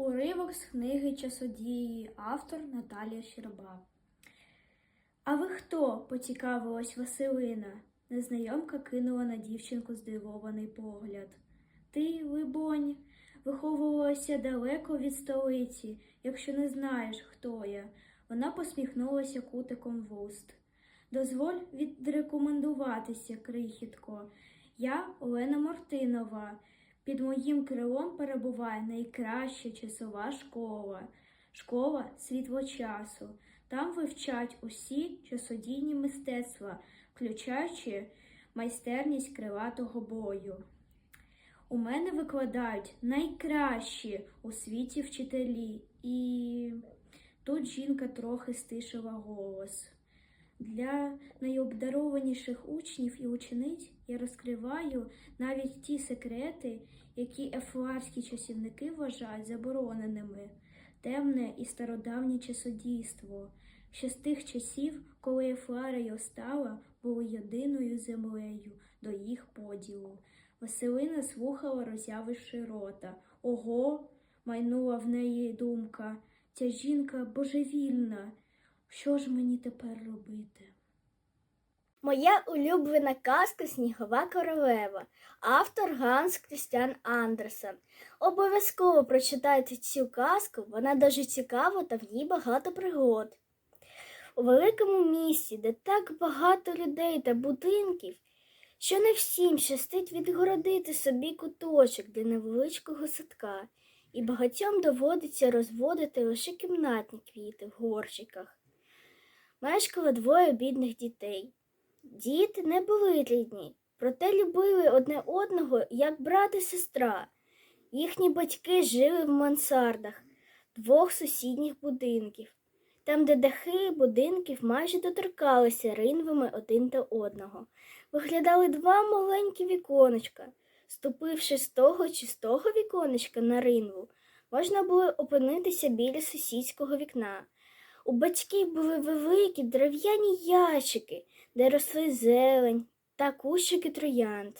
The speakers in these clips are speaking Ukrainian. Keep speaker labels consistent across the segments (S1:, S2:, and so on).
S1: Уривок з книги Часодії, автор Наталія Щерба. А ви хто? поцікавилась Василина. Незнайомка кинула на дівчинку здивований погляд. Ти, либонь, виховувалася далеко від столиці, якщо не знаєш, хто я. Вона посміхнулася кутиком вуст. Дозволь відрекомендуватися, крихітко. Я Олена Мартинова. Під моїм крилом перебуває найкраща часова школа, школа світло часу. Там вивчать усі часодійні мистецтва, включаючи майстерність крилатого бою. У мене викладають найкращі у світі вчителі, і тут жінка трохи стишила голос. Для найобдарованіших учнів і учениць я розкриваю навіть ті секрети, які ефуарські часівники вважають забороненими, темне і стародавнє часодійство, ще з тих часів, коли Ефуара й були єдиною землею до їх поділу. Василина слухала, роззявивши рота. Ого, майнула в неї думка. Ця жінка божевільна. Що ж мені тепер робити?
S2: Моя улюблена казка Снігова королева, автор Ганс Крістіан Андерсен. Обов'язково прочитайте цю казку, вона дуже цікава та в ній багато пригод. У великому місті, де так багато людей та будинків, що не всім щастить відгородити собі куточок для невеличкого садка, і багатьом доводиться розводити лише кімнатні квіти в горщиках. Мешкало двоє бідних дітей. Діти не були рідні, проте любили одне одного як брат і сестра. Їхні батьки жили в мансардах двох сусідніх будинків, там, де дахи будинків майже доторкалися ринвами один до одного. Виглядали два маленькі віконечка. Ступивши з того чи з того віконечка на ринву, можна було опинитися біля сусідського вікна. У батьків були великі дерев'яні ящики, де росли зелень та кущики троянд.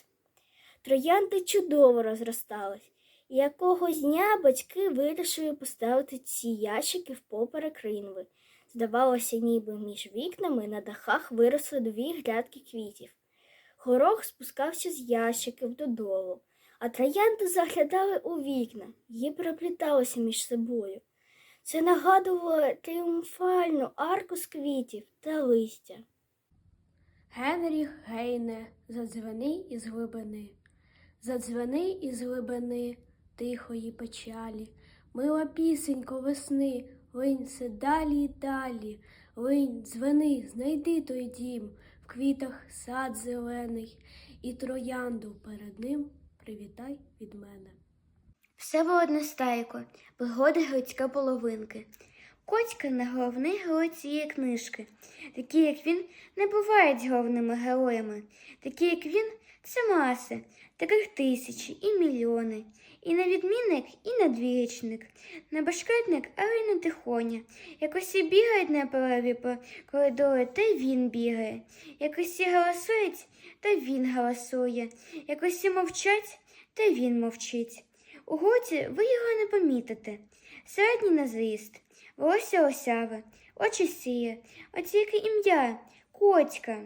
S2: Троянди чудово розростались, і якогось дня батьки вирішили поставити ці ящики впоперек ринви. Здавалося, ніби між вікнами на дахах виросли дві грядки квітів. Горох спускався з ящиків додолу, а троянди заглядали у вікна і перепліталися між собою. Це нагадувало тріумфальну арку з квітів та листя.
S1: Генріх Гейне, задзвени із глибини, задзвени із глибини тихої печалі, мила пісенько весни, линь все далі й далі, линь, дзвени, знайди той дім, в квітах сад зелений, і троянду перед ним привітай від мене.
S2: Всеволод Нестайко, пригоди Грицька половинки. Коцька не головний герой цієї книжки. Такі, як він, не бувають головними героями. Такі, як він, це маси, таких тисячі і мільйони. І не відмінник, і не двірічник, не башкетник, але й не тихоня. Якось і бігають на перерві по коридору, та й він бігає. Якось і голосують, та він голосує. Якось і мовчать, та він мовчить. У годі ви його не помітите. Середній на зріст, волосся осяве, очі сіє, от тільки ім'я Коцька.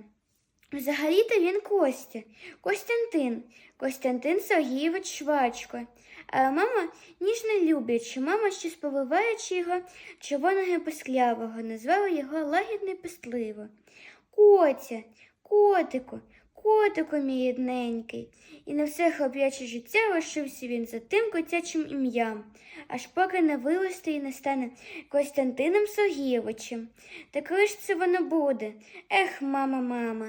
S2: Взагалі-то він Костя, Костянтин, Костянтин Сергійович Швачко. А мама ніжно люблячи, мама щось повиваючи його червоного песклявого, назвала його лагідно і пестливо. Котя, котику, котику мій. І на все хлоп'яче життя лишився він за тим котячим ім'ям, аж поки не виросте і не стане Костянтином Сергійовичем. Так коли ж це воно буде? Ех, мама, мама.